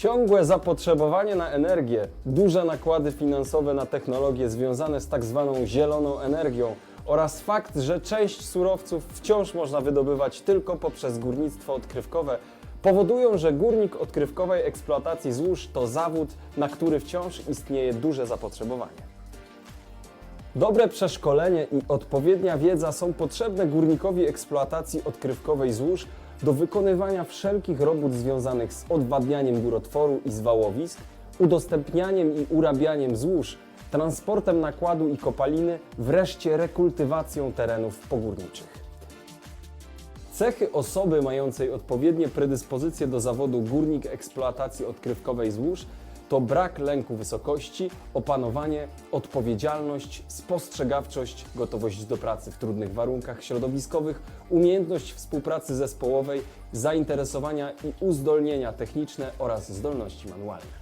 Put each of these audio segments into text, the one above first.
Ciągłe zapotrzebowanie na energię, duże nakłady finansowe na technologie związane z tak zwaną zieloną energią oraz fakt, że część surowców wciąż można wydobywać tylko poprzez górnictwo odkrywkowe, powodują, że górnik odkrywkowej eksploatacji złóż to zawód, na który wciąż istnieje duże zapotrzebowanie. Dobre przeszkolenie i odpowiednia wiedza są potrzebne górnikowi eksploatacji odkrywkowej złóż do wykonywania wszelkich robót związanych z odwadnianiem górotworu i zwałowisk, udostępnianiem i urabianiem złóż, transportem nakładu i kopaliny, wreszcie rekultywacją terenów pogórniczych. Cechy osoby mającej odpowiednie predyspozycje do zawodu górnik eksploatacji odkrywkowej złóż to brak lęku wysokości, opanowanie, odpowiedzialność, spostrzegawczość, gotowość do pracy w trudnych warunkach środowiskowych, umiejętność współpracy zespołowej, zainteresowania i uzdolnienia techniczne oraz zdolności manualne.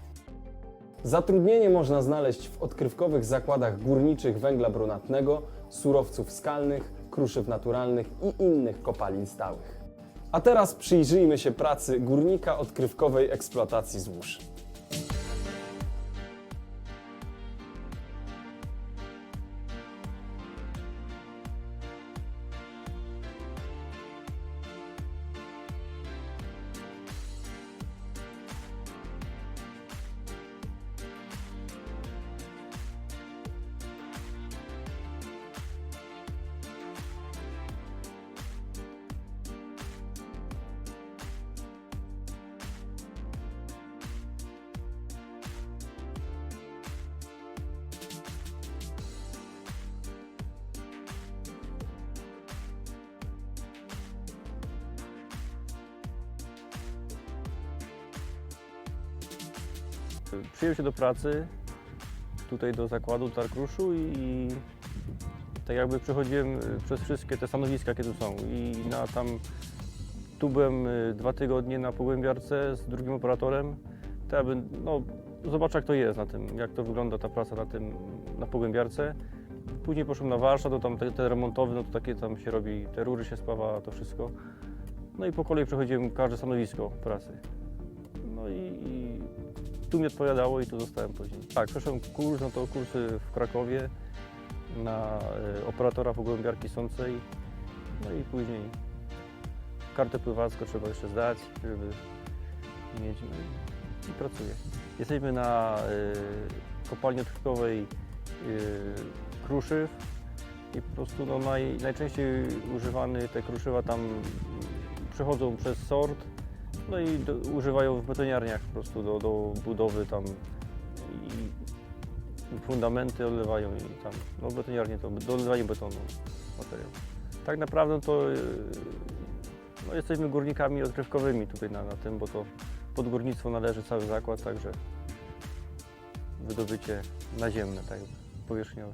Zatrudnienie można znaleźć w odkrywkowych zakładach górniczych węgla brunatnego, surowców skalnych, kruszyw naturalnych i innych kopalin stałych. A teraz przyjrzyjmy się pracy górnika odkrywkowej eksploatacji złóż. Przyjąłem się do pracy tutaj do zakładu Tarkruszu i, tak jakby przechodziłem y, przez wszystkie te stanowiska, tu są. I na tam, tu byłem y, dwa tygodnie na pogłębiarce z drugim operatorem, tak aby no, zobaczyć jak to jest na tym, jak to wygląda ta praca na tym, na pogłębiarce. Później poszłem na warsztat, to tam te, te remontowy, no to takie tam się robi, te rury się spawa, to wszystko. No i po kolei przechodziłem każde stanowisko pracy. No i, i tu mi odpowiadało i tu zostałem później. Tak, przeszedłem kurs, no to kursy w Krakowie na y, operatora pogłębiarki sącej. No i później kartę pływacką trzeba jeszcze zdać, żeby mieć no i, pracuję. Jesteśmy na y, kopalni odkrywkowej y, kruszyw i po prostu no, naj, najczęściej używane te kruszywa tam przechodzą przez sort, no i do, używają w betoniarniach po prostu do, do budowy tam i fundamenty odlewają i tam, no betoniarnie to do odlewania betonu materiał. Tak naprawdę to yy, no, jesteśmy górnikami odkrywkowymi tutaj na, na tym, bo to pod górnictwo należy cały zakład, także wydobycie naziemne, tak powierzchniowe.